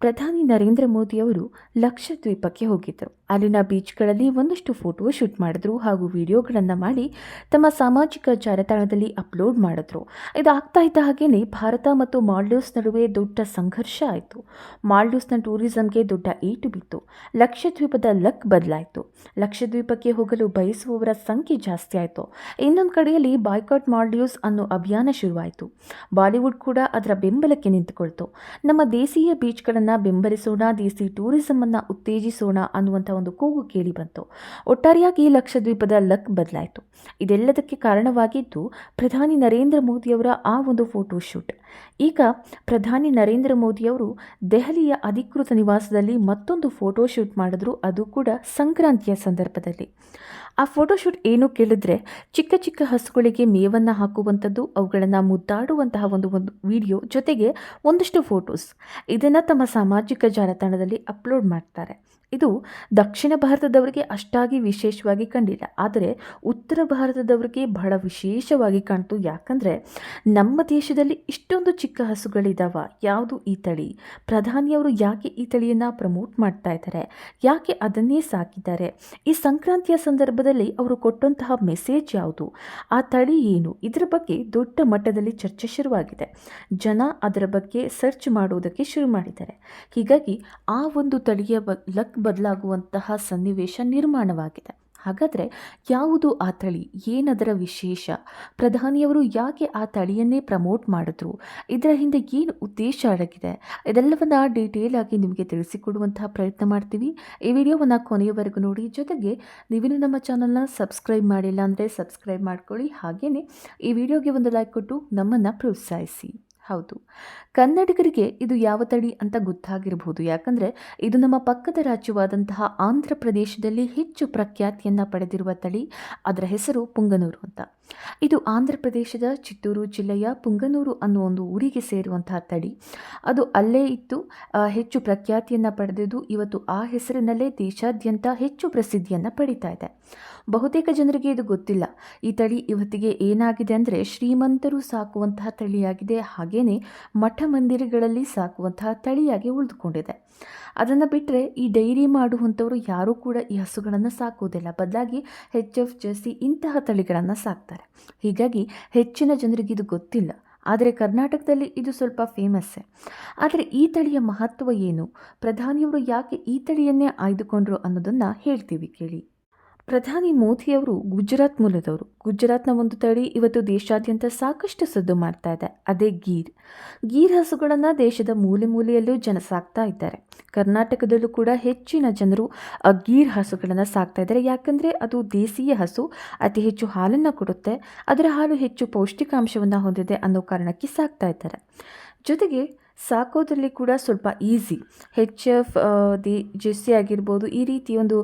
ಪ್ರಧಾನಿ ನರೇಂದ್ರ ಮೋದಿಯವರು ಲಕ್ಷದ್ವೀಪಕ್ಕೆ ಹೋಗಿದ್ದರು. ಅಲ್ಲಿನ ಬೀಚ್ಗಳಲ್ಲಿ ಒಂದಷ್ಟು ಫೋಟೋ ಶೂಟ್ ಮಾಡಿದ್ರು ಹಾಗೂ ವಿಡಿಯೋಗಳನ್ನು ಮಾಡಿ ತಮ್ಮ ಸಾಮಾಜಿಕ ಜಾಲತಾಣದಲ್ಲಿ ಅಪ್ಲೋಡ್ ಮಾಡಿದ್ರು. ಇದಾಗ್ತಾ ಇದ್ದ ಹಾಗೆಯೇ ಭಾರತ ಮತ್ತು ಮಾಲ್ಡೀವ್ಸ್ ನಡುವೆ ದೊಡ್ಡ ಸಂಘರ್ಷ ಆಯಿತು. ಮಾಲ್ಡೀವ್ಸ್ನ ಟೂರಿಸಂಗೆ ದೊಡ್ಡ ಏಟು ಬಿತ್ತು. ಲಕ್ಷದ್ವೀಪದ ಲಕ್ ಬದಲಾಯಿತು. ಲಕ್ಷದ್ವೀಪಕ್ಕೆ ಹೋಗಲು ಬಯಸುವವರ ಸಂಖ್ಯೆ ಜಾಸ್ತಿ ಆಯಿತು. ಇನ್ನೊಂದು ಕಡೆಯಲ್ಲಿ ಬಾಯ್ಕಾಟ್ ಮಾಲ್ಡೀವ್ಸ್ ಅನ್ನೋ ಅಭಿಯಾನ ಶುರುವಾಯಿತು. ಬಾಲಿವುಡ್ ಕೂಡ ಅದರ ಬೆಂಬಲಕ್ಕೆ ನಿಂತುಕೊಳ್ತು. ನಮ್ಮ ದೇಶೀಯ ಬೀಚ್ಗಳನ್ನು ಬೆಂಬಲಿಸೋಣ, ದೇಸಿ ಟೂರಿಸಂ ಅನ್ನ ಉತ್ತೇಜಿಸೋಣ ಅನ್ನುವಂಥ ಒಂದು ಕೂಗು ಕೇಳಿ ಬಂತು. ಒಟ್ಟಾರೆಯಾಗಿ ಲಕ್ಷದ್ವೀಪದ ಲಕ್ ಬದಲಾಯಿತು. ಇದೆಲ್ಲದಕ್ಕೆ ಕಾರಣವಾಗಿದ್ದು, ಪ್ರಧಾನಿ ನರೇಂದ್ರ ಮೋದಿಯವರ ಆ ಒಂದು ಫೋಟೋ ಶೂಟ್ ಈಗ ಪ್ರಧಾನಿ ನರೇಂದ್ರ ಮೋದಿಯವರು ದೆಹಲಿಯ ಅಧಿಕೃತ ನಿವಾಸದಲ್ಲಿ ಮತ್ತೊಂದು ಫೋಟೋ ಶೂಟ್ ಮಾಡಿದ್ರು, ಅದು ಕೂಡ ಸಂಕ್ರಾಂತಿಯ ಸಂದರ್ಭದಲ್ಲಿ. ಆ ಫೋಟೋಶೂಟ್ ಏನು ಕೇಳಿದ್ರೆ ಚಿಕ್ಕ ಚಿಕ್ಕ ಹಸುಗಳಿಗೆ ಮೇವನ್ನು ಹಾಕುವಂಥದ್ದು, ಅವುಗಳನ್ನು ಮುದ್ದಾಡುವಂತಹ ಒಂದು ಒಂದು ವಿಡಿಯೋ ಜೊತೆಗೆ ಒಂದಷ್ಟು ಫೋಟೋಸ್. ಇದನ್ನು ತಮ್ಮ ಸಾಮಾಜಿಕ ಜಾಲತಾಣದಲ್ಲಿ ಅಪ್ಲೋಡ್ ಮಾಡ್ತಾರೆ. ಇದು ದಕ್ಷಿಣ ಭಾರತದವರಿಗೆ ಅಷ್ಟಾಗಿ ವಿಶೇಷವಾಗಿ ಕಂಡಿಲ್ಲ. ಆದರೆ ಉತ್ತರ ಭಾರತದವರಿಗೆ ಬಹಳ ವಿಶೇಷವಾಗಿ ಕಾಣ್ತು. ಯಾಕಂದರೆ ನಮ್ಮ ದೇಶದಲ್ಲಿ ಇಷ್ಟೊಂದು ಚಿಕ್ಕ ಹಸುಗಳಿದಾವ. ಯಾವುದು ಈ ತಳಿ? ಪ್ರಧಾನಿಯವರು ಯಾಕೆ ಈ ತಳಿಯನ್ನು ಪ್ರಮೋಟ್ ಮಾಡ್ತಾ ಇದ್ದಾರೆ? ಯಾಕೆ ಅದನ್ನೇ ಸಾಕಿದ್ದಾರೆ? ಈ ಸಂಕ್ರಾಂತಿಯ ಸಂದರ್ಭದಲ್ಲಿ ಅವರು ಕೊಟ್ಟಂತಹ ಮೆಸೇಜ್ ಯಾವುದು? ಆ ತಳಿ ಏನು? ಇದರ ಬಗ್ಗೆ ದೊಡ್ಡ ಮಟ್ಟದಲ್ಲಿ ಚರ್ಚೆ ಶುರುವಾಗಿದೆ. ಜನ ಅದರ ಬಗ್ಗೆ ಸರ್ಚ್ ಮಾಡುವುದಕ್ಕೆ ಶುರು ಮಾಡಿದ್ದಾರೆ. ಹೀಗಾಗಿ ಆ ಒಂದು ತಳಿಯ ಬದಲಾಗುವಂತಹ ಸನ್ನಿವೇಶ ನಿರ್ಮಾಣವಾಗಿದೆ. ಹಾಗಾದರೆ ಯಾವುದು ಆ ತಳಿ? ಏನದರ ವಿಶೇಷ? ಪ್ರಧಾನಿಯವರು ಯಾಕೆ ಆ ತಳಿಯನ್ನೇ ಪ್ರಮೋಟ್ ಮಾಡಿದ್ರು? ಇದರ ಹಿಂದೆ ಏನು ಉದ್ದೇಶ ಅಡಗಿದೆ? ಇದೆಲ್ಲವನ್ನ ಡೀಟೇಲ್ ಆಗಿ ನಿಮಗೆ ತಿಳಿಸಿಕೊಡುವಂತಹ ಪ್ರಯತ್ನ ಮಾಡ್ತೀವಿ. ಈ ವಿಡಿಯೋವನ್ನು ಕೊನೆಯವರೆಗೂ ನೋಡಿ. ಜೊತೆಗೆ ನೀವಿನ್ನು ನಮ್ಮ ಚಾನಲ್ನ ಸಬ್ಸ್ಕ್ರೈಬ್ ಮಾಡಿಲ್ಲ ಅಂದರೆ ಸಬ್ಸ್ಕ್ರೈಬ್ ಮಾಡ್ಕೊಳ್ಳಿ. ಹಾಗೆಯೇ ಈ ವಿಡಿಯೋಗೆ ಒಂದು ಲೈಕ್ ಕೊಟ್ಟು ನಮ್ಮನ್ನು ಪ್ರೋತ್ಸಾಹಿಸಿ. ಹೌದು. ಕನ್ನಡಿಗರಿಗೆ ಇದು ಯಾವ ತಳಿ ಅಂತ ಗೊತ್ತಾಗಿರಬಹುದು ಯಾಕಂದರೆ ಇದು ನಮ್ಮ ಪಕ್ಕದ ರಾಜ್ಯವಾದಂತಹ ಆಂಧ್ರ ಪ್ರದೇಶದಲ್ಲಿ ಹೆಚ್ಚು ಪ್ರಖ್ಯಾತಿಯನ್ನು ಪಡೆದಿರುವ ತಳಿ. ಅದರ ಹೆಸರು ಪುಂಗನೂರು ಅಂತ. ಇದು ಆಂಧ್ರ ಪ್ರದೇಶದ ಚಿತ್ತೂರು ಜಿಲ್ಲೆಯ ಪುಂಗನೂರು ಅನ್ನೋ ಒಂದು ಊರಿಗೆ ಸೇರುವಂತಹ ತಳಿ. ಅದು ಅಲ್ಲೇ ಇತ್ತು. ಹೆಚ್ಚು ಪ್ರಖ್ಯಾತಿಯನ್ನು ಪಡೆದಿದ್ದು ಇವತ್ತು ಆ ಹೆಸರಿನಲ್ಲೇ ದೇಶಾದ್ಯಂತ ಹೆಚ್ಚು ಪ್ರಸಿದ್ಧಿಯನ್ನು ಪಡಿತಾ ಇದೆ. ಬಹುತೇಕ ಜನರಿಗೆ ಇದು ಗೊತ್ತಿಲ್ಲ. ಈ ತಳಿ ಇವತ್ತಿಗೆ ಏನಾಗಿದೆ ಅಂದರೆ ಶ್ರೀಮಂತರು ಸಾಕುವಂತಹ ತಳಿಯಾಗಿದೆ. ಹಾಗೆಯೇ ಮಠ ಮಂದಿರಗಳಲ್ಲಿ ಸಾಕುವಂತಹ ತಳಿಯಾಗಿ ಉಳಿದುಕೊಂಡಿದೆ. ಅದನ್ನು ಬಿಟ್ಟರೆ ಈ ಡೈರಿ ಮಾಡುವಂಥವರು ಯಾರೂ ಕೂಡ ಈ ಹಸುಗಳನ್ನು ಸಾಕುವುದಿಲ್ಲ. ಬದಲಾಗಿ ಹೆಚ್ ಎಫ್ ಜರ್ಸಿ ಇಂತಹ ತಳಿಗಳನ್ನು ಸಾಕ್ತಾರೆ. ಹೀಗಾಗಿ ಹೆಚ್ಚಿನ ಜನರಿಗೆ ಇದು ಗೊತ್ತಿಲ್ಲ. ಆದರೆ ಕರ್ನಾಟಕದಲ್ಲಿ ಇದು ಸ್ವಲ್ಪ ಫೇಮಸ್ಸೇ ಆದರೆ ಈ ತಳಿಯ ಮಹತ್ವ ಏನು? ಪ್ರಧಾನಿಯವರು ಯಾಕೆ ಈ ತಳಿಯನ್ನೇ ಆಯ್ದುಕೊಂಡ್ರು ಅನ್ನೋದನ್ನು ಹೇಳ್ತೀವಿ ಕೇಳಿ. ಪ್ರಧಾನಿ ಮೋದಿಯವರು ಗುಜರಾತ್ ಮೂಲದವರು. ಗುಜರಾತ್ನ ಒಂದು ತಳಿ ಇವತ್ತು ದೇಶಾದ್ಯಂತ ಸಾಕಷ್ಟು ಸದ್ದು ಮಾಡ್ತಾ ಇದೆ. ಅದೇ ಗೀರ್. ಗೀರ್ ಹಸುಗಳನ್ನು ದೇಶದ ಮೂಲೆ ಮೂಲೆಯಲ್ಲೂ ಜನ ಸಾಕ್ತಾ ಇದ್ದಾರೆ. ಕರ್ನಾಟಕದಲ್ಲೂ ಕೂಡ ಹೆಚ್ಚಿನ ಜನರು ಆ ಗೀರ್ ಹಸುಗಳನ್ನು ಸಾಕ್ತಾ ಇದ್ದಾರೆ. ಯಾಕಂದರೆ ಅದು ದೇಸೀಯ ಹಸು, ಅತಿ ಹೆಚ್ಚು ಹಾಲನ್ನು ಕೊಡುತ್ತೆ. ಅದರ ಹಾಲು ಹೆಚ್ಚು ಪೌಷ್ಟಿಕಾಂಶವನ್ನು ಹೊಂದಿದೆ ಅನ್ನೋ ಕಾರಣಕ್ಕೆ ಸಾಕ್ತಾ ಇದ್ದಾರೆ. ಜೊತೆಗೆ ಸಾಕೋದ್ರಲ್ಲಿ ಕೂಡ ಸ್ವಲ್ಪ ಈಸಿ ಹೆಚ್ ಎಫ್ ದಿ ಜೆಸ್ಸಿ ಆಗಿರ್ಬೋದು, ಈ ರೀತಿ ಒಂದು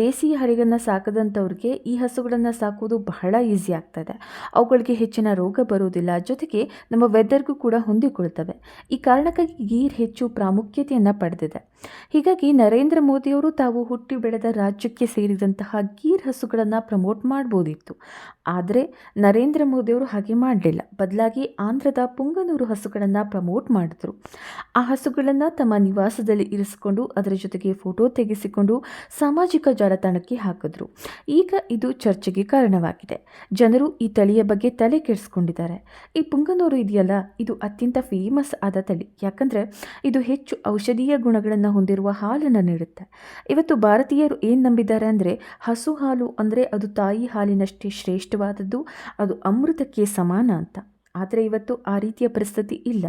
ದೇಸಿ ಹರಿಗಳನ್ನ ಸಾಕದಂಥವ್ರಿಗೆ ಈ ಹಸುಗಳನ್ನು ಸಾಕೋದು ಬಹಳ ಈಸಿ ಆಗ್ತದೆ. ಅವುಗಳಿಗೆ ಹೆಚ್ಚಿನ ರೋಗ ಬರುವುದಿಲ್ಲ ಜೊತೆಗೆ ನಮ್ಮ ವೆದರ್ಗೂ ಕೂಡ ಹೊಂದಿಕೊಳ್ತವೆ. ಈ ಕಾರಣಕ್ಕಾಗಿ ಗೀರ್ ಹೆಚ್ಚು ಪ್ರಾಮುಖ್ಯತೆಯನ್ನು ಪಡೆದಿದೆ. ಹೀಗಾಗಿ ನರೇಂದ್ರ ಮೋದಿಯವರು ತಾವು ಹುಟ್ಟಿ ಬೆಳೆದ ರಾಜ್ಯಕ್ಕೆ ಸೇರಿದಂತಹ ಗೀರ್ ಹಸುಗಳನ್ನು ಪ್ರಮೋಟ್ ಮಾಡ್ಬೋದಿತ್ತು. ಆದರೆ ನರೇಂದ್ರ ಮೋದಿಯವರು ಹಾಗೆ ಮಾಡಲಿಲ್ಲ. ಬದಲಾಗಿ ಆಂಧ್ರದ ಪುಂಗನೂರು ಹಸುಗಳನ್ನು ಪ್ರಮೋಟ್ ಮಾಡಿದ್ರು. ಆ ಹಸುಗಳನ್ನು ತಮ್ಮ ನಿವಾಸದಲ್ಲಿ ಇರಿಸಿಕೊಂಡು ಅದರ ಜೊತೆಗೆ ಫೋಟೋ ತೆಗೆಸಿಕೊಂಡು ಸಾಮಾಜಿಕ ಜಾಲತಾಣಕ್ಕೆ ಹಾಕಿದ್ರು. ಈಗ ಇದು ಚರ್ಚೆಗೆ ಕಾರಣವಾಗಿದೆ. ಜನರು ಈ ತಳಿಯ ಬಗ್ಗೆ ತಲೆ ಕೆಡಿಸ್ಕೊಂಡಿದ್ದಾರೆ. ಈ ಪುಂಗನೂರು ಇದೆಯಲ್ಲ, ಇದು ಅತ್ಯಂತ ಫೇಮಸ್ ಆದ ತಳಿ. ಯಾಕಂದರೆ ಇದು ಹೆಚ್ಚು ಔಷಧೀಯ ಗುಣಗಳನ್ನು ಹೊಂದಿರುವ ಹಾಲನ್ನು ನೀಡುತ್ತೆ. ಇವತ್ತು ಭಾರತೀಯರು ಏನು ನಂಬಿದ್ದಾರೆ ಅಂದರೆ, ಹಸು ಹಾಲು ಅಂದರೆ ಅದು ತಾಯಿ ಹಾಲಿನಷ್ಟೇ ಶ್ರೇಷ್ಠವಾದದ್ದು, ಅದು ಅಮೃತಕ್ಕೆ ಸಮಾನ ಅಂತ. ಆದರೆ ಇವತ್ತು ಆ ರೀತಿಯ ಪರಿಸ್ಥಿತಿ ಇಲ್ಲ.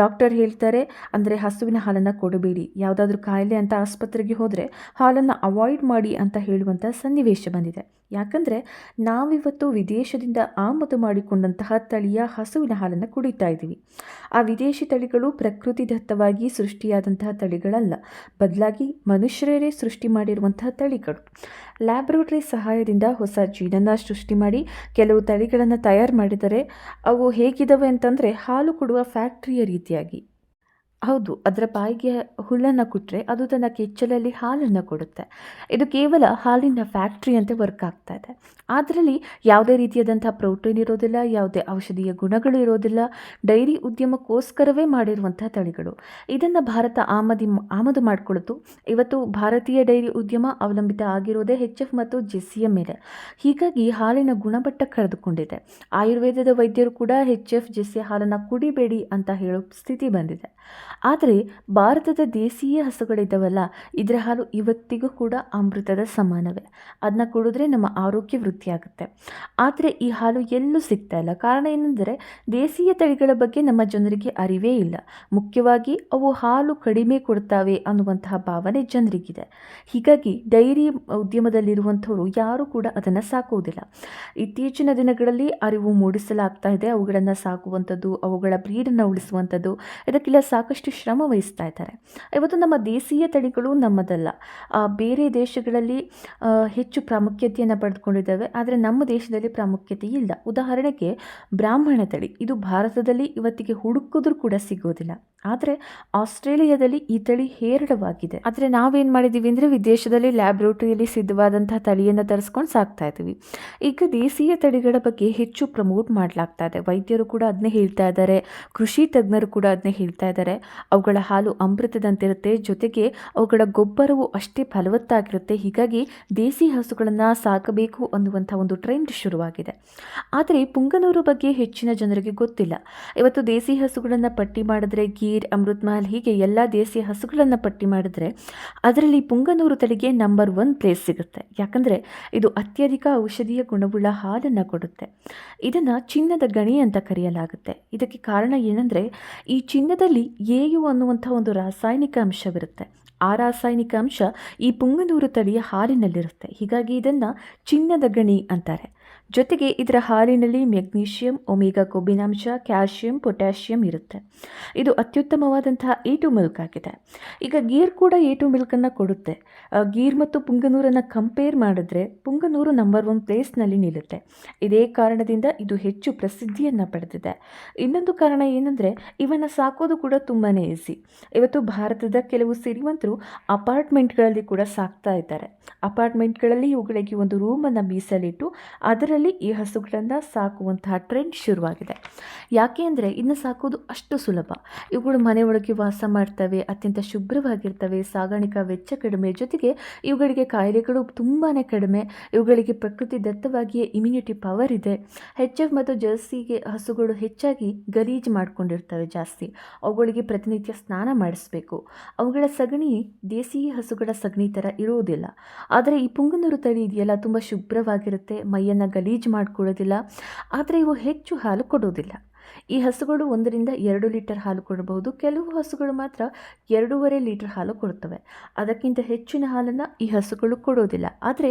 ಡಾಕ್ಟರ್ ಹೇಳ್ತಾರೆ, ಅಂದರೆ ಹಸುವಿನ ಹಾಲನ್ನು ಕೊಡಬೇಡಿ. ಯಾವುದಾದ್ರೂ ಕಾಯಿಲೆ ಅಂತ ಆಸ್ಪತ್ರೆಗೆ ಹೋದರೆ ಹಾಲನ್ನು ಅವಾಯ್ಡ್ ಮಾಡಿ ಅಂತ ಹೇಳುವಂಥ ಸನ್ನಿವೇಶ ಬಂದಿದೆ. ಯಾಕಂದರೆ ನಾವಿವತ್ತು ವಿದೇಶದಿಂದ ಆಮದು ಮಾಡಿಕೊಂಡಂತಹ ತಳಿಯ ಹಸುವಿನ ಹಾಲನ್ನು ಕುಡಿತಾ ಇದ್ದೀವಿ. ಆ ವಿದೇಶಿ ತಳಿಗಳು ಪ್ರಕೃತಿದತ್ತವಾಗಿ ಸೃಷ್ಟಿಯಾದಂತಹ ತಳಿಗಳಲ್ಲ. ಬದಲಾಗಿ ಮನುಷ್ಯರೇ ಸೃಷ್ಟಿ ಮಾಡಿರುವಂತಹ ತಳಿಗಳು. ಲ್ಯಾಬ್ರೋಟರಿ ಸಹಾಯದಿಂದ ಹೊಸ ಜೀನನ್ನು ಸೃಷ್ಟಿ ಮಾಡಿ ಕೆಲವು ತಳಿಗಳನ್ನು ತಯಾರು ಮಾಡಿದರೆ ಅವು ಹೇಗಿದ್ದಾವೆ ಅಂತಂದರೆ ಹಾಲು ಕೊಡುವ ಫ್ಯಾಕ್ಟ್ರಿಯ ರೀತಿಯಾಗಿ. ಹೌದು, ಅದರ ಬಾಯಿಗೆ ಹುಲ್ಲನ್ನು ಕೊಟ್ಟರೆ ಅದು ತನ್ನ ಕೆಚ್ಚಲಲ್ಲಿ ಹಾಲನ್ನು ಕೊಡುತ್ತೆ. ಇದು ಕೇವಲ ಹಾಲಿನ ಫ್ಯಾಕ್ಟ್ರಿ ಅಂತ ವರ್ಕ್ ಆಗ್ತಾ ಇದೆ. ಅದರಲ್ಲಿ ಯಾವುದೇ ರೀತಿಯಾದಂಥ ಪ್ರೋಟೀನ್ ಇರೋದಿಲ್ಲ, ಯಾವುದೇ ಔಷಧೀಯ ಗುಣಗಳು ಇರೋದಿಲ್ಲ, ಡೈರಿ ಉದ್ಯಮಕ್ಕೋಸ್ಕರವೇ ಮಾಡಿರುವಂಥ ತಳಿಗಳು. ಇದನ್ನು ಭಾರತ ಆಮದಿ, ಆಮದು ಮಾಡಿಕೊಳ್ಳುತ್ತು ಇವತ್ತು ಭಾರತೀಯ ಡೈರಿ ಉದ್ಯಮ ಅವಲಂಬಿತ ಆಗಿರೋದೇ ಹೆಚ್ ಎಫ್ ಮತ್ತು ಜೆಸ್ಸಿಯ ಮೇಲೆ. ಹೀಗಾಗಿ ಹಾಲಿನ ಗುಣಮಟ್ಟ ಕಳೆದುಕೊಂಡಿದೆ. ಆಯುರ್ವೇದದ ವೈದ್ಯರು ಕೂಡ ಹೆಚ್ ಎಫ್ ಜೆಸ್ಸಿಯ ಹಾಲನ್ನು ಕುಡಿಬೇಡಿ ಅಂತ ಹೇಳೋ ಸ್ಥಿತಿ ಬಂದಿದೆ. ಆದರೆ ಭಾರತದ ದೇಸೀಯ ಹಸುಗಳಿದ್ದಾವಲ್ಲ ಇದರ ಹಾಲು ಇವತ್ತಿಗೂ ಕೂಡ ಅಮೃತದ ಸಮಾನವೇ. ಅದನ್ನ ಕುಡಿದ್ರೆ ನಮ್ಮ ಆರೋಗ್ಯ ವೃದ್ಧಿಯಾಗುತ್ತೆ. ಆದರೆ ಈ ಹಾಲು ಎಲ್ಲೂ ಸಿಗ್ತಾ ಇಲ್ಲ. ಕಾರಣ ಏನೆಂದರೆ ದೇಸೀಯ ತಳಿಗಳ ಬಗ್ಗೆ ನಮ್ಮ ಜನರಿಗೆ ಅರಿವೇ ಇಲ್ಲ. ಮುಖ್ಯವಾಗಿ ಅವು ಹಾಲು ಕಡಿಮೆ ಕೊಡ್ತಾವೆ ಅನ್ನುವಂತಹ ಭಾವನೆ ಜನರಿಗಿದೆ. ಹೀಗಾಗಿ ಡೈರಿ ಉದ್ಯಮದಲ್ಲಿರುವಂಥವರು ಯಾರೂ ಕೂಡ ಅದನ್ನು ಸಾಕುವುದಿಲ್ಲ. ಇತ್ತೀಚಿನ ದಿನಗಳಲ್ಲಿ ಅರಿವು ಮೂಡಿಸಲಾಗ್ತಾ ಇದೆ. ಅವುಗಳನ್ನು ಸಾಕುವಂಥದ್ದು, ಅವುಗಳ ಬ್ರೀಡನ್ನು ಉಳಿಸುವಂಥದ್ದು, ಇದಕ್ಕೆಲ್ಲ ಸಾಕಷ್ಟು ಶ್ರಮ ವಹಿಸ್ತಾ ಇದ್ದಾರೆ. ಇವತ್ತು ನಮ್ಮ ದೇಶೀಯ ತಳಿಗಳು ನಮ್ಮದಲ್ಲ. ಬೇರೆ ದೇಶಗಳಲ್ಲಿ ಹೆಚ್ಚು ಪ್ರಾಮುಖ್ಯತೆಯನ್ನು ಪಡೆದುಕೊಂಡಿದ್ದಾವೆ. ಆದರೆ ನಮ್ಮ ದೇಶದಲ್ಲಿ ಪ್ರಾಮುಖ್ಯತೆ ಇಲ್ಲ. ಉದಾಹರಣೆಗೆ ಬ್ರಾಹ್ಮಣ ತಳಿ. ಇದು ಭಾರತದಲ್ಲಿ ಇವತ್ತಿಗೆ ಹುಡುಕಿದ್ರೂ ಕೂಡ ಸಿಗೋದಿಲ್ಲ. ಆದರೆ ಆಸ್ಟ್ರೇಲಿಯಾದಲ್ಲಿ ಈ ತಳಿ ಹೇರಳವಾಗಿದೆ. ಆದರೆ ನಾವೇನು ಮಾಡಿದ್ದೀವಿ ಅಂದರೆ ವಿದೇಶದಲ್ಲಿ ಲ್ಯಾಬ್ರೋಟರಿಯಲ್ಲಿ ಸಿದ್ಧವಾದಂತಹ ತಳಿಯನ್ನು ತರಿಸ್ಕೊಂಡು ಸಾಕ್ತಾ ಇದ್ದೀವಿ ಈಗ ದೇಶೀಯ ತಳಿಗಳ ಬಗ್ಗೆ ಹೆಚ್ಚು ಪ್ರಮೋಟ್ ಮಾಡಲಾಗ್ತಾ ಇದೆ. ವೈದ್ಯರು ಕೂಡ ಅದನ್ನೇ ಹೇಳ್ತಾ ಇದ್ದಾರೆ. ಕೃಷಿ ತಜ್ಞರು ಕೂಡ ಅದನ್ನೇ ಹೇಳ್ತಾ ಇದ್ದಾರೆ. ಅವುಗಳ ಹಾಲು ಅಮೃತದಂತಿರುತ್ತೆ. ಜೊತೆಗೆ ಅವುಗಳ ಗೊಬ್ಬರವು ಅಷ್ಟೇ ಫಲವತ್ತಾಗಿರುತ್ತೆ. ಹೀಗಾಗಿ ದೇಸಿ ಹಸುಗಳನ್ನು ಸಾಕಬೇಕು ಅನ್ನುವಂಥ ಒಂದು ಟ್ರೆಂಡ್ ಶುರುವಾಗಿದೆ. ಆದರೆ ಪುಂಗನೂರು ಬಗ್ಗೆ ಹೆಚ್ಚಿನ ಜನರಿಗೆ ಗೊತ್ತಿಲ್ಲ. ಇವತ್ತು ದೇಸಿ ಹಸುಗಳನ್ನು ಪಟ್ಟಿ ಮಾಡಿದ್ರೆ ಗೀರ್ ಅಮೃತ್ ಮಹಲ್ ಹೀಗೆ ಎಲ್ಲ ದೇಸಿ ಹಸುಗಳನ್ನು ಪಟ್ಟಿ ಮಾಡಿದ್ರೆ ಅದರಲ್ಲಿ ಪುಂಗನೂರು ತಳಿಗೆ ನಂಬರ್ ಒನ್ ಪ್ಲೇಸ್ ಸಿಗುತ್ತೆ. ಯಾಕಂದರೆ ಇದು ಅತ್ಯಧಿಕ ಔಷಧೀಯ ಗುಣವುಳ್ಳ ಹಾಲನ್ನು ಕೊಡುತ್ತೆ. ಇದನ್ನು ಚಿನ್ನದ ಗಣಿ ಅಂತ ಕರೆಯಲಾಗುತ್ತೆ. ಇದಕ್ಕೆ ಕಾರಣ ಏನಂದರೆ ಈ ಚಿನ್ನದಲ್ಲಿ ಏಯು ಅನ್ನುವಂಥ ಒಂದು ರಾಸಾಯನಿಕ ಅಂಶವಿರುತ್ತೆ. ಆ ರಾಸಾಯನಿಕ ಅಂಶ ಈ ಪುಂಗನೂರು ತಳಿಯ ಹಾಲಿನಲ್ಲಿರುತ್ತೆ. ಹೀಗಾಗಿ ಇದನ್ನು ಚಿನ್ನದ ಗಣಿ ಅಂತಾರೆ. ಜೊತೆಗೆ ಇದರ ಹಾಲಿನಲ್ಲಿ ಮೆಗ್ನೀಷಿಯಂ, ಒಮೆಗಾ ಕೊಬ್ಬಿನಾಂಶ ಕ್ಯಾಲ್ಶಿಯಂ ಪೊಟ್ಯಾಷಿಯಂ ಇರುತ್ತೆ. ಇದು ಅತ್ಯುತ್ತಮವಾದಂತಹ ಎ ಟು ಮಿಲ್ಕ್ ಆಗಿದೆ. ಈಗ ಗೀರ್ ಕೂಡ ಎ ಟು ಮಿಲ್ಕನ್ನು ಕೊಡುತ್ತೆ. ಗೀರ್ ಮತ್ತು ಪುಂಗನೂರನ್ನು ಕಂಪೇರ್ ಮಾಡಿದ್ರೆ ಪುಂಗನೂರು ನಂಬರ್ ಒನ್ ಪ್ಲೇಸ್ನಲ್ಲಿ ನಿಲ್ಲುತ್ತೆ. ಇದೇ ಕಾರಣದಿಂದ ಇದು ಹೆಚ್ಚು ಪ್ರಸಿದ್ಧಿಯನ್ನು ಪಡೆದಿದೆ. ಇನ್ನೊಂದು ಕಾರಣ ಏನಂದರೆ, ಇವನ್ನು ಸಾಕೋದು ಕೂಡ ತುಂಬಾ ಈಸಿ ಇವತ್ತು ಭಾರತದ ಕೆಲವು ಸಿರಿವಂತರು ಅಪಾರ್ಟ್ಮೆಂಟ್ಗಳಲ್ಲಿ ಕೂಡ ಸಾಕ್ತಾ ಇದ್ದಾರೆ. ಅಪಾರ್ಟ್ಮೆಂಟ್ಗಳಲ್ಲಿ ಇವುಗಳಿಗೆ ಒಂದು ರೂಮನ್ನು ಮೀಸಲಿಟ್ಟು, ಅದರಲ್ಲಿ ಈ ಹಸುಗಳನ್ನು ಸಾಕುವಂತಹ ಟ್ರೆಂಡ್ ಶುರುವಾಗಿದೆ. ಯಾಕೆ ಅಂದರೆ ಇನ್ನು ಸಾಕೋದು ಅಷ್ಟು ಸುಲಭ. ಇವುಗಳು ಮನೆಯೊಳಗೆ ವಾಸ ಮಾಡ್ತವೆ, ಅತ್ಯಂತ ಶುಭ್ರವಾಗಿರ್ತವೆ, ಸಾಗಾಣಿಕಾ ವೆಚ್ಚ ಕಡಿಮೆ ಜೊತೆಗೆ ಇವುಗಳಿಗೆ ಕಾಯಿಲೆಗಳು ತುಂಬಾ ಕಡಿಮೆ, ಇವುಗಳಿಗೆ ಪ್ರಕೃತಿ ದತ್ತವಾಗಿಯೇ ಇಮ್ಯುನಿಟಿ ಪವರ್ ಇದೆ. ಎಫ್ ಮತ್ತು ಜರ್ಸಿಗೆ ಹಸುಗಳು ಹೆಚ್ಚಾಗಿ ಗಲೀಜು ಮಾಡ್ಕೊಂಡಿರ್ತವೆ ಜಾಸ್ತಿ. ಅವುಗಳಿಗೆ ಪ್ರತಿನಿತ್ಯ ಸ್ನಾನ ಮಾಡಿಸ್ಬೇಕು. ಅವುಗಳ ಸಗಣಿ ದೇಸಿ ಹಸುಗಳ ಸಗಣಿ ಥರ ಇರುವುದಿಲ್ಲ. ಆದರೆ ಈ ಪುಂಗನೂರು ತಳಿ ಇದೆಯಲ್ಲ, ತುಂಬ ಶುಭ್ರವಾಗಿರುತ್ತೆ, ಮೈಯನ್ನು ಗಲೀಜು ಮಾಡ್ಕೊಳ್ಳೋದಿಲ್ಲ ಆದರೆ ಇವು ಹೆಚ್ಚು ಹಾಲು ಕೊಡೋದಿಲ್ಲ. ಈ ಹಸುಗಳು ಒಂದರಿಂದ ಎರಡು ಲೀಟರ್ ಹಾಲು ಕೊಡಬಹುದು. ಕೆಲವು ಹಸುಗಳು ಮಾತ್ರ ಎರಡೂವರೆ ಲೀಟರ್ ಹಾಲು ಕೊಡುತ್ತವೆ. ಅದಕ್ಕಿಂತ ಹೆಚ್ಚಿನ ಹಾಲನ್ನು ಈ ಹಸುಗಳು ಕೊಡೋದಿಲ್ಲ ಆದರೆ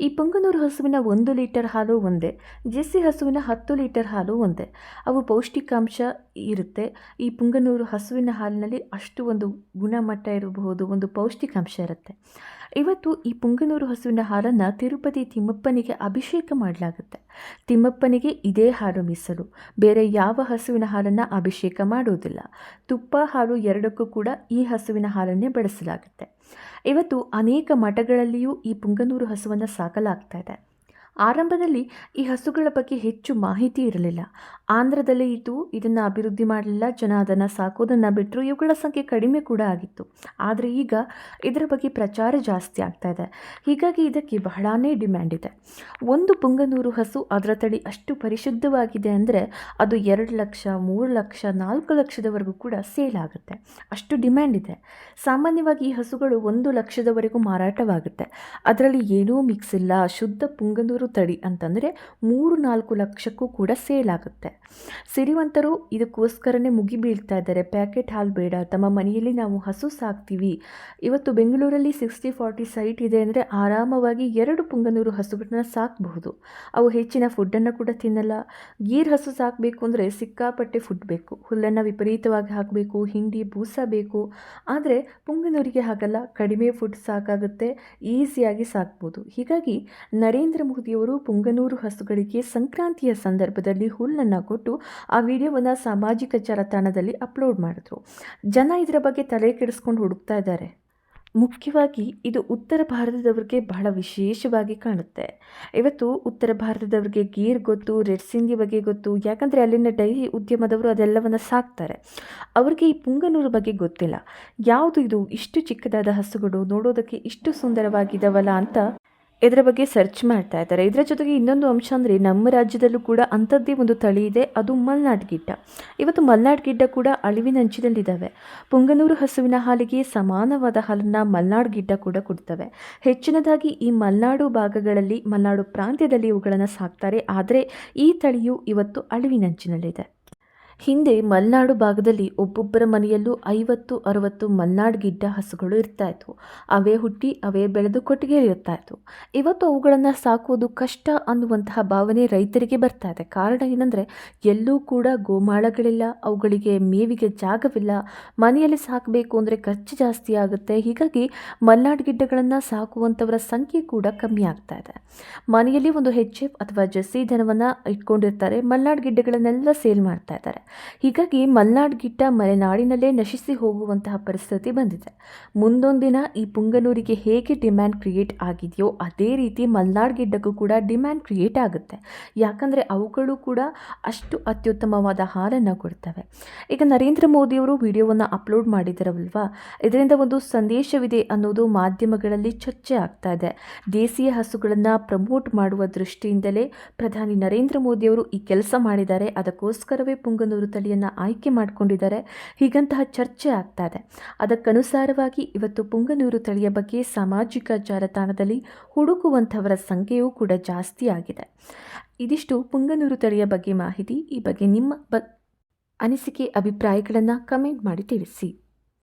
ಈ ಪುಂಗನೂರು ಹಸುವಿನ ಒಂದು ಲೀಟರ್ ಹಾಲು ಒಂದೇ, ಜೆಸ್ಸಿ ಹಸುವಿನ ಹತ್ತು ಲೀಟರ್ ಹಾಲು ಒಂದೇ. ಅವು ಪೌಷ್ಟಿಕಾಂಶ ಇರುತ್ತೆ. ಈ ಪುಂಗನೂರು ಹಸುವಿನ ಹಾಲಿನಲ್ಲಿ ಅಷ್ಟು ಒಂದು ಗುಣಮಟ್ಟ ಇರಬಹುದು, ಒಂದು ಪೌಷ್ಟಿಕಾಂಶ ಇರುತ್ತೆ. ಇವತ್ತು ಈ ಪುಂಗನೂರು ಹಸುವಿನ ಹಾಲನ್ನು ತಿರುಪತಿ ತಿಮ್ಮಪ್ಪನಿಗೆ ಅಭಿಷೇಕ ಮಾಡಲಾಗುತ್ತೆ. ತಿಮ್ಮಪ್ಪನಿಗೆ ಇದೇ ಹಾಲು ಮೀಸಲು. ಬೇರೆ ಯಾವ ಹಸುವಿನ ಹಾಲನ್ನು ಅಭಿಷೇಕ ಮಾಡುವುದಿಲ್ಲ ತುಪ್ಪ, ಹಾಲು ಎರಡಕ್ಕೂ ಕೂಡ ಈ ಹಸುವಿನ ಹಾಲನ್ನೇ ಬಳಸಲಾಗುತ್ತೆ. ಇವತ್ತು ಅನೇಕ ಮಠಗಳಲ್ಲಿಯೂ ಈ ಪುಂಗನೂರು ಹಸುವನ್ನು ಸಾಕಲಾಗ್ತಾ ಇದೆ. ಆರಂಭದಲ್ಲಿ ಈ ಹಸುಗಳ ಬಗ್ಗೆ ಹೆಚ್ಚು ಮಾಹಿತಿ ಇರಲಿಲ್ಲ. ಆಂಧ್ರದಲ್ಲಿ ಇದ್ದು, ಇದನ್ನು ಅಭಿವೃದ್ಧಿ ಮಾಡಲಿಲ್ಲ, ಜನ ಅದನ್ನು ಸಾಕೋದನ್ನು ಬಿಟ್ಟರು ಇವುಗಳ ಸಂಖ್ಯೆ ಕಡಿಮೆ ಕೂಡ ಆಗಿತ್ತು. ಆದರೆ ಈಗ ಇದರ ಬಗ್ಗೆ ಪ್ರಚಾರ ಜಾಸ್ತಿ ಆಗ್ತಾ ಇದೆ. ಹೀಗಾಗಿ ಇದಕ್ಕೆ ಬಹಳಾನೇ ಡಿಮ್ಯಾಂಡ್ ಇದೆ. ಒಂದು ಪುಂಗನೂರು ಹಸು ಅದರ ತಳಿ ಅಷ್ಟು ಪರಿಶುದ್ಧವಾಗಿದೆ ಅಂದರೆ ಅದು ಎರಡು ಲಕ್ಷ, ಮೂರು ಲಕ್ಷ, ನಾಲ್ಕು ಲಕ್ಷದವರೆಗೂ ಕೂಡ ಸೇಲ್ ಆಗುತ್ತೆ. ಅಷ್ಟು ಡಿಮ್ಯಾಂಡ್ ಇದೆ. ಸಾಮಾನ್ಯವಾಗಿ ಈ ಹಸುಗಳು ಒಂದು ಲಕ್ಷದವರೆಗೂ ಮಾರಾಟವಾಗುತ್ತೆ. ಅದರಲ್ಲಿ ಏನೂ ಮಿಕ್ಸ್ ಇಲ್ಲ. ಶುದ್ಧ ಪುಂಗನೂರು ತಳಿ ಅಂತಂದರೆ ಮೂರು ನಾಲ್ಕು ಲಕ್ಷಕ್ಕೂ ಕೂಡ ಸೇಲ್ ಆಗುತ್ತೆ. ಸಿರಿವಂತರು ಇದಕ್ಕೋಸ್ಕರನೇ ಮುಗಿ ಬೀಳ್ತಾ ಇದ್ದಾರೆ. ಪ್ಯಾಕೆಟ್ ಹಾಲು ಬೇಡ. ತಮ್ಮ ಮನೆಯಲ್ಲಿ ನಾವು ಹಸು ಸಾಕ್ತೀವಿ. ಇವತ್ತು ಬೆಂಗಳೂರಲ್ಲಿ ಸಿಕ್ಸ್ಟಿ ಫಾರ್ಟಿ ಸೈಟ್ ಇದೆ ಅಂದರೆ ಆರಾಮವಾಗಿ ಎರಡು ಪುಂಗನೂರು ಹಸುಗಳನ್ನ ಸಾಕಬಹುದು. ಅವು ಹೆಚ್ಚಿನ ಫುಡ್ಡನ್ನು ಕೂಡ ತಿನ್ನಲ್ಲ. ಗೀರ್ ಹಸು ಸಾಕಬೇಕು ಅಂದರೆ ಸಿಕ್ಕಾಪಟ್ಟೆ ಫುಡ್ ಬೇಕು. ಹುಲ್ಲನ್ನು ವಿಪರೀತವಾಗಿ ಹಾಕಬೇಕು, ಹಿಂಡಿ, ಬೂಸ ಬೇಕು. ಆದರೆ ಪುಂಗನೂರಿಗೆ ಹಾಗಲ್ಲ. ಕಡಿಮೆ ಫುಡ್ ಸಾಕಾಗುತ್ತೆ. ಈಸಿಯಾಗಿ ಸಾಕ್ಬೋದು. ಹೀಗಾಗಿ ನರೇಂದ್ರ ಮೋದಿ ಮೋದಿಯವರು ಪುಂಗನೂರು ಹಸುಗಳಿಗೆ ಸಂಕ್ರಾಂತಿಯ ಸಂದರ್ಭದಲ್ಲಿ ಹುಲ್ಲನ್ನು ಕೊಟ್ಟು ಆ ವಿಡಿಯೋವನ್ನು ಸಾಮಾಜಿಕ ಜಾಲತಾಣದಲ್ಲಿ ಅಪ್ಲೋಡ್ ಮಾಡಿದ್ರು. ಜನ ಇದರ ಬಗ್ಗೆ ತಲೆ ಕೆಡಿಸ್ಕೊಂಡು ಹುಡುಕ್ತಾ ಇದ್ದಾರೆ. ಮುಖ್ಯವಾಗಿ ಇದು ಉತ್ತರ ಭಾರತದವ್ರಿಗೆ ಬಹಳ ವಿಶೇಷವಾಗಿ ಕಾಣುತ್ತೆ. ಇವತ್ತು ಉತ್ತರ ಭಾರತದವ್ರಿಗೆ ಗೀರ್ ಗೊತ್ತು, ರೆಡ್ ಸಿಂಧಿ ಬಗ್ಗೆ ಗೊತ್ತು, ಯಾಕಂದರೆ ಅಲ್ಲಿನ ಡೈರಿ ಉದ್ಯಮದವರು ಅದೆಲ್ಲವನ್ನು ಸಾಕ್ತಾರೆ. ಅವ್ರಿಗೆ ಈ ಪುಂಗನೂರು ಬಗ್ಗೆ ಗೊತ್ತಿಲ್ಲ. ಯಾವುದು ಇದು ಇಷ್ಟು ಚಿಕ್ಕದಾದ ಹಸುಗಳು, ನೋಡೋದಕ್ಕೆ ಇಷ್ಟು ಸುಂದರವಾಗಿದ್ದಾವಲ್ಲ ಅಂತ ಇದರ ಬಗ್ಗೆ ಸರ್ಚ್ ಮಾಡ್ತಾ ಇದ್ದಾರೆ. ಇದರ ಜೊತೆಗೆ ಇನ್ನೊಂದು ಅಂಶ ಅಂದರೆ ನಮ್ಮ ರಾಜ್ಯದಲ್ಲೂ ಕೂಡ ಅಂಥದ್ದೇ ಒಂದು ತಳಿ ಇದೆ. ಅದು ಮಲ್ನಾಡ್ ಗಿಡ್ಡ. ಇವತ್ತು ಮಲ್ನಾಡ್ ಗಿಡ್ಡ ಕೂಡ ಅಳಿವಿನಂಚಿನಲ್ಲಿದ್ದಾವೆ ಪುಂಗನೂರು ಹಸುವಿನ ಹಾಲಿಗೆ ಸಮಾನವಾದ ಹಾಲನ್ನು ಮಲ್ನಾಡ್ ಗಿಡ್ಡ ಕೂಡ ಕೊಡ್ತವೆ. ಹೆಚ್ಚಿನದಾಗಿ ಈ ಮಲ್ನಾಡು ಭಾಗಗಳಲ್ಲಿ, ಮಲ್ನಾಡು ಪ್ರಾಂತ್ಯದಲ್ಲಿ ಇವುಗಳನ್ನು ಸಾಕ್ತಾರೆ. ಆದರೆ ಈ ತಳಿಯು ಇವತ್ತು ಅಳಿವಿನಂಚಿನಲ್ಲಿದೆ ಹಿಂದೆ ಮಲೆನಾಡು ಭಾಗದಲ್ಲಿ ಒಬ್ಬೊಬ್ಬರ ಮನೆಯಲ್ಲೂ ಐವತ್ತು, ಅರವತ್ತು ಮಲ್ನಾಡ್ ಗಿಡ್ಡ ಹಸುಗಳು ಇರ್ತಾ ಇತ್ತು ಅವೇ ಹುಟ್ಟಿ, ಅವೇ ಬೆಳೆದು ಕೊಟ್ಟಿಗೆ ಇರ್ತಾ ಇತ್ತು ಇವತ್ತು ಅವುಗಳನ್ನು ಸಾಕುವುದು ಕಷ್ಟ ಅನ್ನುವಂತಹ ಭಾವನೆ ರೈತರಿಗೆ ಬರ್ತಾ ಇದೆ. ಕಾರಣ ಏನಂದರೆ, ಎಲ್ಲೂ ಕೂಡ ಗೋಮಾಳಗಳಿಲ್ಲ, ಅವುಗಳಿಗೆ ಮೇವಿಗೆ ಜಾಗವಿಲ್ಲ. ಮನೆಯಲ್ಲಿ ಸಾಕಬೇಕು ಅಂದರೆ ಖರ್ಚು ಜಾಸ್ತಿ ಆಗುತ್ತೆ. ಹೀಗಾಗಿ ಮಲ್ನಾಡ್ ಗಿಡ್ಡಗಳನ್ನು ಸಾಕುವಂಥವರ ಸಂಖ್ಯೆ ಕೂಡ ಕಮ್ಮಿ ಆಗ್ತಾ ಇದೆ. ಮನೆಯಲ್ಲಿ ಒಂದು ಹೆಚ್ ಅಥವಾ ಜರ್ಸಿ ದನವನ್ನು ಇಟ್ಕೊಂಡಿರ್ತಾರೆ. ಮಲ್ನಾಡ್ ಗಿಡ್ಡಗಳನ್ನೆಲ್ಲ ಸೇಲ್ ಮಾಡ್ತಾ ಇದ್ದಾರೆ. ಹೀಗಾಗಿ ಮಲ್ನಾಡ್ ಗಿಡ್ಡ ಮಲೆನಾಡಿನಲ್ಲೇ ನಶಿಸಿ ಹೋಗುವಂತಹ ಪರಿಸ್ಥಿತಿ ಬಂದಿದೆ. ಮುಂದೊಂದಿನ ಈ ಪುಂಗನೂರಿಗೆ ಹೇಗೆ ಡಿಮ್ಯಾಂಡ್ ಕ್ರಿಯೇಟ್ ಆಗಿದೆಯೋ ಅದೇ ರೀತಿ ಮಲ್ನಾಡ್ ಗಿಡ್ಡಕ್ಕೂ ಕೂಡ ಡಿಮ್ಯಾಂಡ್ ಕ್ರಿಯೇಟ್ ಆಗುತ್ತೆ. ಯಾಕಂದರೆ ಅವುಗಳು ಕೂಡ ಅಷ್ಟು ಅತ್ಯುತ್ತಮವಾದ ಹಾಲನ್ನು ಕೊಡ್ತವೆ. ಈಗ ನರೇಂದ್ರ ಮೋದಿಯವರು ವಿಡಿಯೋವನ್ನು ಅಪ್ಲೋಡ್ ಮಾಡಿದ್ದಾರಲ್ವಾ ಇದರಿಂದ ಒಂದು ಸಂದೇಶವಿದೆ ಅನ್ನೋದು ಮಾಧ್ಯಮಗಳಲ್ಲಿ ಚರ್ಚೆ ಆಗ್ತಾ ಇದೆ. ದೇಸಿಯ ಹಸುಗಳನ್ನು ಪ್ರಮೋಟ್ ಮಾಡುವ ದೃಷ್ಟಿಯಿಂದಲೇ ಪ್ರಧಾನಿ ನರೇಂದ್ರ ಮೋದಿಯವರು ಈ ಕೆಲಸ ಮಾಡಿದ್ದಾರೆ. ಅದಕ್ಕೋಸ್ಕರವೇ ಪುಂಗನೂರು ತಳಿಯನ್ನು ಆಯ್ಕೆ ಮಾಡಿಕೊಂಡಿದ್ದಾರೆ. ಹೀಗಂತಹ ಚರ್ಚೆ ಆಗ್ತಾ ಇದೆ. ಅದಕ್ಕನುಸಾರವಾಗಿ ಇವತ್ತು ಪುಂಗನೂರು ತಳಿಯ ಬಗ್ಗೆ ಸಾಮಾಜಿಕ ಜಾಲತಾಣದಲ್ಲಿ ಹುಡುಕುವಂಥವರ ಸಂಖ್ಯೆಯೂ ಕೂಡ ಜಾಸ್ತಿ ಆಗಿದೆ. ಇದಿಷ್ಟು ಪುಂಗನೂರು ತಳಿಯ ಬಗ್ಗೆ ಮಾಹಿತಿ. ಈ ಬಗ್ಗೆ ನಿಮ್ಮ ಬ, ಅನಿಸಿಕೆ, ಅಭಿಪ್ರಾಯಗಳನ್ನು ಕಮೆಂಟ್ ಮಾಡಿ ತಿಳಿಸಿ.